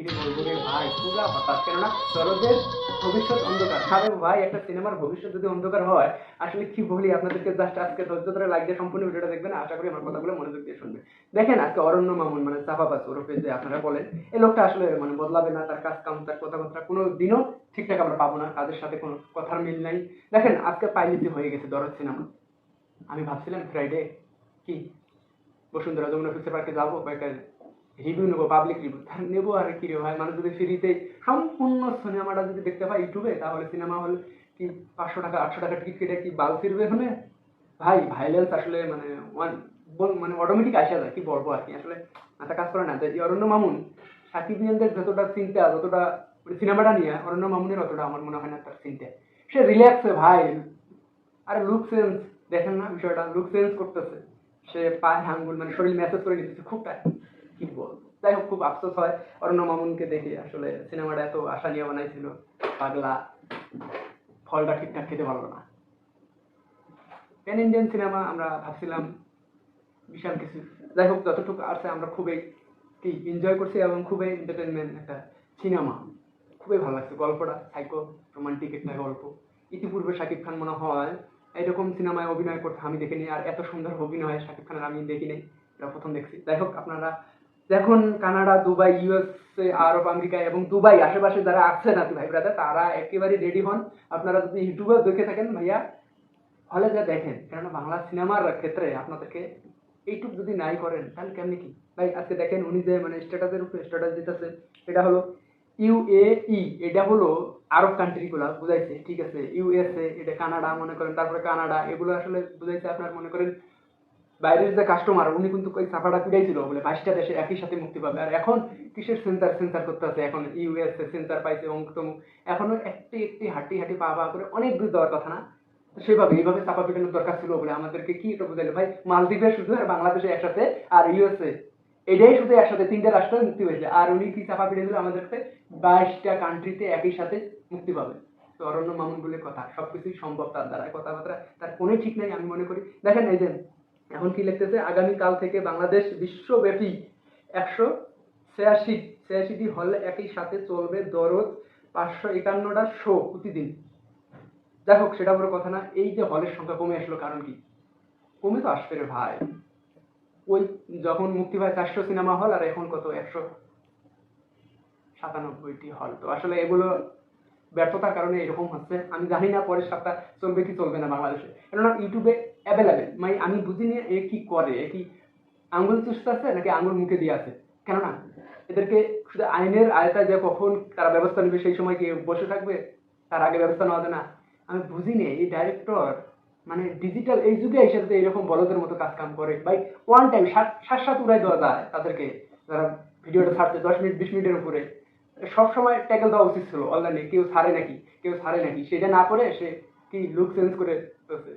কিরে বলব রে ভাই? পুরা হতাশ কেননা দরদের ভবিষ্যৎ অন্ধকার। আরে ভাই, একটা সিনেমার ভবিষ্যৎ যদি অন্ধকার হয়, আসলে কি বলি আপনাদেরকে? জাস্ট আজকে ধৈর্য ধরে দিয়ে সম্পূর্ণ ভিডিওটা দেখবেন, আশা করি আমার কথাগুলো মনোযোগ দিয়ে শুনবেন। দেখেন, আজকে অরণ্য মামুন মানে চাপাবাস ওরফে যে আপনারা বলেন, এই লোকটা আসলে মানে বদলাবে না, তার কাজ কাম তার কথাবার্তা কোনো দিনও ঠিকঠাক আমরা পাবো না তাদের সাথে কোনো কথার মিল নাই। দেখেন, আজকে পাইলিসি হয়ে গেছে দরদ সিনেমা। আমি ভাবছিলাম ফ্রাইডে কি? বসুন্ধরা যমুনা ফিউচার পার্কে যাব কয়েকটা রিভিউ নেব পাবলিক রিভিউ নেব আর কি রে ভাই? মানুষ যদি ফ্রিতে সম্পূর্ণ সিনেমাটা যদি দেখতে পাই ইউটিউবে, তাহলে সিনেমা হল কি পাঁচশো টাকা, আটশো টাকা টিকিট কেটে কি বাল ফিরবে হলে ভাই ভাইলেন্স আসলে মানে ওয়ান মানে অটোমেটিক আসা যায়, কি বলব আর কি? আসলে মাথা কাজ করে না। যে অরণ্য মামুন, সাকিব ইয়ানদের যতটা চিন্তা, যতটা সিনেমাটা নিয়ে, অরণ্য মামুনের অতটা আমার মনে হয় না তার চিন্তা। সে রিল্যাক্সে ভাই। আরে লুক সেন্স দেখেন না বিষয়টা লুক সেন্স করতেছে। সে পায়ে আঙ্গুল মানে শরীর মেসেজ করে নিতেছে, খুব টাইম কি বল যাই হোক, খুব আফসোস হয়। অরণ্য মামুনকে দেখে আসলে সিনেমাটা এত আশা নিয়ে বানাইছিল। পাগলা। ফলটা ঠিকঠাক খেতে পারল না। প্যান ইন্ডিয়ান সিনেমা আমরা ভাবছিলাম বিশাল কিছু। যাই হোক, যতটুকু আছে আমরা খুবই কি এনজয় করছি এবং খুবই এন্টারটেনমেন্ট একটা সিনেমা খুবই ভালো লাগছে। গল্পটা সাইকো রোমান্টিক একটা গল্প। ইতিপূর্বে শাকিব খান মনে হয় এরকম সিনেমায় অভিনয় করতে আমি দেখিনি আর এত সুন্দর অভিনয় শাকিব খানের আমি দেখিনি এটা প্রথম দেখছি। যাই হোক, আপনারা দেখুন, Canada, Dubai, USA, Arab, America এবং দুবাই আশেপাশে যারা আছে না ভাই ব্রাদার তারা একেবারে রেডি হন। আপনারা যদি ইউটিউবে দেখে থাকেন ভাইয়া, হলে যা দেখেন। কেননা বাংলা সিনেমার ক্ষেত্রে আপনাদেরকে এইটুক যদি নাই করেন, তাহলে কেমনি কি? ভাই, আজকে দেখেন উনি যে মানে স্ট্যাটাসের উপরে স্ট্যাটাস দিতেছে, এটা হলো ইউএই এটা হলো আরব কান্ট্রিগুলো বুঝাইছে, ঠিক আছে? ইউএসএ এটা কানাডা মনে করেন, তারপরে কানাডা, এগুলো আসলে বুঝাইছে আপনার মনে করেন বাইরের যে কাস্টমার উনি কিন্তু ওই চাপাটা পিড়াইছিল বলে বাইশটা দেশে একই সাথে মুক্তি পাবে। আর এখন কিসের সেন্সার সেন্সার করতে আছে এখন ইউএসএ সেন্সার পাইছে, অমুক তমুক। এখনও একটি একটি হাঁটি হাঁটি পা পা করে অনেক দূর যাওয়ার কথা না? সেভাবে এইভাবে চাপা পিটানোর দরকার ছিল বলে আমাদেরকে কি এটা বুঝাইলো? ভাই, মালদ্বীপে শুধু আর বাংলাদেশে একসাথে, আর ইউএসএ এটাই শুধু একসাথে, তিনটা রাষ্ট্র মুক্তি হয়েছে আর উনি কি চাপা পিটে দিল আমাদেরকে বাইশটা কান্ট্রিতে একই সাথে মুক্তি পাবে। তো অরণ্য মামুন বলে কথা, সবকিছুই সম্ভব তার দ্বারা। কথাবার্তা, তার কোনো ঠিক নাই, আমি মনে করি। দেখেন এই যে এখন কি লিখতেছে? আগামীকাল থেকে বাংলাদেশ বিশ্বব্যাপী একশো ছিয়াশি, ছিয়াশিটি হলে একই সাথে চলবে দরদ পাঁচশো একান্নটা শো প্রতিদিন। যাই হোক, সেটা বড় কথা না, এই যে হলের সংখ্যা কমে আসলো কারণ কি? কমে তো আসবে রে ভাই। ওই যখন মুক্তি পায় চারশো সিনেমা হল, আর এখন কত? একশো সাতানব্বইটি হল তো। আসলে এগুলো ব্যর্থতার কারণে এরকম হচ্ছে। আমি জানি না পরের সপ্তাহ চলবে কি চলবে না বাংলাদেশে। কেননা ইউটিউবে অ্যাভেলেবেল মানে আমি বুঝিনি এ কি করে, এ কি আঙুল চুষতে আছে নাকি আঙুল মুখে দিয়ে আছে। কেননা এদেরকে শুধু আইনের আয়তায় যে কখন তারা ব্যবস্থা নেবে সেই সময় কি বসে থাকবে? তার আগে ব্যবস্থা নেওয়া যায় না। আমি বুঝি বুঝিনি এই ডাইরেক্টর মানে ডিজিটাল এই যুগে এসে যদি এরকম বলদের মতো কাজ কাম করে, ভাই ওয়ান টাইম সাত সাত উড়াই দেওয়া যায় তাদেরকে। যারা ভিডিওটা ছাড়ছে দশ মিনিট, বিশ মিনিটের উপরে। সব সময় ট্যাকেল দেওয়া উচিত ছিল। অনলাইনে কেউ ছাড়ে নাকি? কেউ ছাড়ে নাকি? সেটা না করে সে কি লুক চেঞ্জ করে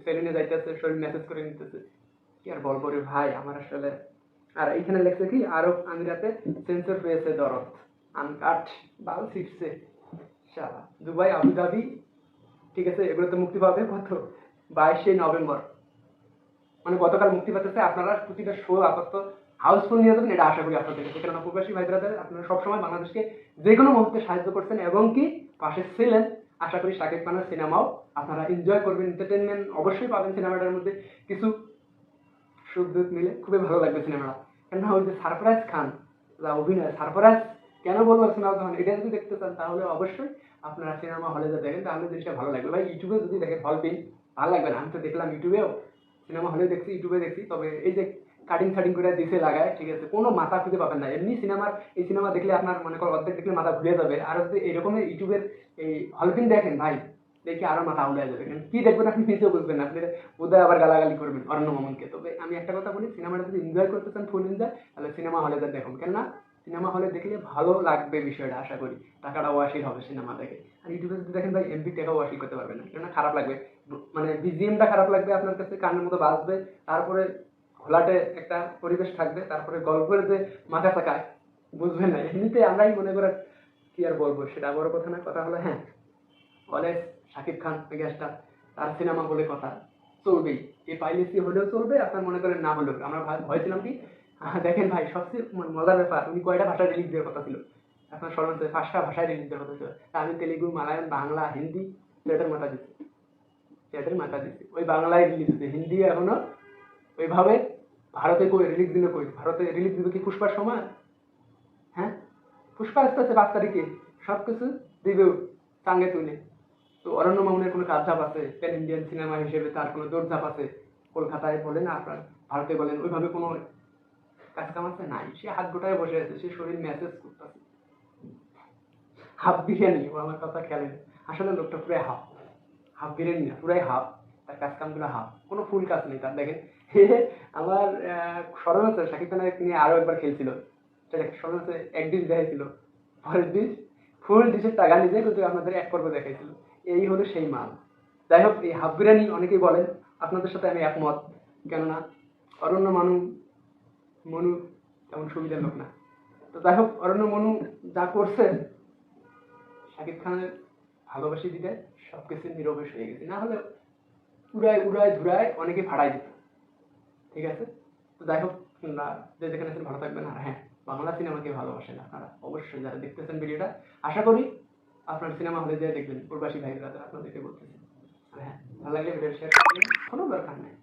সেলুনে যাইতেছে, শরীর মেসেজ করে নিতেছে? কি আর বলব রে ভাই, আমার আসলে আর এইখানে লেখছে কি, আরব আমিরাতে সেন্সর পেয়েছে দরদ। আনকাট বাল ছিটছে। শালা, দুবাই, আবুধাবি, ঠিক আছে, এগুলো তো মুক্তি পাবে কত? বাইশে নভেম্বর। মানে গতকাল মুক্তি পাচ্ছে আপনারা প্রতিটা শো আপাতত হাউসফুল নিয়ে যাবেন, এটা আশা করি আপনাদের কাছে। কারণ প্রবাসী ভাই ব্রাদার আপনারা সবসময় বাংলাদেশকে যে কোনো মুহূর্তে সাহায্য করছেন এবং কি পাশে ছিলেন, আশা করি শাকিব খানের সিনেমাও আপনারা এনজয় করবেন এন্টারটেনমেন্ট অবশ্যই পাবেন সিনেমাটার মধ্যে। কিছু সুখ দুঃখ মিলে খুবই ভালো লাগবে সিনেমাটা। কেননা ওই যে সারপ্রাইজ খান, যা অভিনয় সারপ্রাইজ কেন বলব সিনেমা তখন এটা যদি দেখতে চান, তাহলে অবশ্যই আপনারা সিনেমা হলে যা দেখেন, তাহলে জিনিসটা ভালো লাগবে। ভাই, ইউটিউবে যদি দেখেন হল পেন ভালো লাগবে না? আমি তো দেখলাম ইউটিউবেও। সিনেমা হলে দেখছি, ইউটিউবে দেখছি, তবে এই যে কাটিং ফাটিং করে দিছে, লাগায়, ঠিক আছে? কোনো মাথা খুঁজে পাবেন না। এমনি সিনেমার এই সিনেমা দেখলে আপনার মনে কর অর্ধেক দেখলে মাথা ঘুরে যাবে। আর যদি এরকমের ইউটিউবের এই হলফিন দেখেন ভাই, দেখে আরও মাথা উড়ে যাবে। কি দেখবেন আপনি নিজেও বুঝবেন আপনি বোধহয় আবার গালাগালি করবেন অরণ্য মামনকে। তবে আমি একটা কথা বলি সিনেমাটা যদি এনজয় করতে চান ফুল এনজয় তাহলে সিনেমা হলে যা দেখুন। কেননা সিনেমা হলে দেখলে ভালো লাগবে বিষয়টা, আশা করি। টাকাটা ওয়াশির হবে সিনেমা দেখে। আর ইউটিউবে যদি দেখেন ভাই এমপি টাকা ওয়াশি করতে পারবেন না। কেননা খারাপ লাগবে। মানে বিজিএমটা খারাপ লাগবে আপনার কাছে, কানের মতো বাজবে। তারপরে ঘোলাটে একটা পরিবেশ থাকবে, তারপরে গল্পের যে মাথা থাকায় বুঝবেন না। এমনিতে আমরাই মনে করে কি আর বলব, সেটা বড় কথা না, কথা হলো হ্যাঁ কলেজ, শাকিব খান তার সিনেমা বলে কথা চলবেই এই পাইলেসি হলেও চলবে, আপনার মনে করেন না হলেও। আমরা ভা- ভয় ছিলাম কি দেখেন ভাই, সবচেয়ে মজার ব্যাপার, উনি কয়টা ভাষা রিলিজ দেওয়ার কথা ছিল? আপনার হচ্ছে পাঁচটা ভাষায় রিলিজ দেওয়ার কথা ছিল। তামিল, তেলেগু, মালায়ালাম, বাংলা, হিন্দি সেটার মাথা দিচ্ছে সেটার মাথা দিচ্ছে ওই বাংলায় রিলিজ দিচ্ছে হিন্দি এখনও ওইভাবে ভারতে কই রিলিজ দিলে কই? ভারতে রিলিজ দিবে কি পুষ্পার সময়? হ্যাঁ? পুষ্পা আসতেছে পাঁচ তারিখে সব কিছু দিবেও টাঙ্গে তুলে। তো অরণ্য মামুনের কোনো কাজঝাপ আছে? প্যান ইন্ডিয়ান সিনেমা হিসেবে তার কোনো দৌড়ঝাপ আছে? কলকাতায় বলেন আপনার ভারতে বলেন, ওইভাবে কোনো কাজ কাম আছে? নাই, সে হাত গোটায় বসে আছে, সে শরীর মেসেজ করতেছে। হাফ বিরিয়ানি, ও আমার কথা খেলেন আসলে লোকটা পুরাই হাফ। হাফ বিরিয়ানি না, পুরাই হাফ। তার কাজ কামগুলো হাফ। কোনো ফুল কাজ নেই তার দেখেন, আমার স্মরণ আছে শাকিব খানের নিয়ে আরও একবার খেলছিল। স্মরণ আছে, এক ডিশ দেখাইছিল। ডিশ ফুল ডিশের টাকা নিজে কিন্তু আপনাদের এক পর্ব দেখাইছিল। এই হলো সেই মাল। যাই হোক, এই হাফ বিরিয়ানি অনেকেই বলেন, আপনাদের সাথে আমি একমত। কেননা, অরণ্য, মানু, মনু তেমন সুবিধার লোক না। তো যাই হোক, অরণ্য, মনু যা করছে শাকিব খানের ভালোবাসি দিতে সব কিছু নিরবেশ হয়ে গেছে। না হলে উড়ায় উড়ায় ধুরায় অনেকে ফাটাই দিত। ঠিক আছে? তো যাই হোক, না, যে যেখানে আছেন ভালো থাকবেন। আর হ্যাঁ বাংলা সিনেমাকে ভালোবাসেন আপনারা। অবশ্যই যারা দেখতেছেন ভিডিওটা, আশা করি আপনার সিনেমা হলে যেয়ে দেখবেন। প্রবাসী ভাইয়েরা যারা আপনাদেরকে বলতেছেন হ্যাঁ ভালো লাগলে ভিডিও শেয়ার করবেন। কোনো দরকার নেই।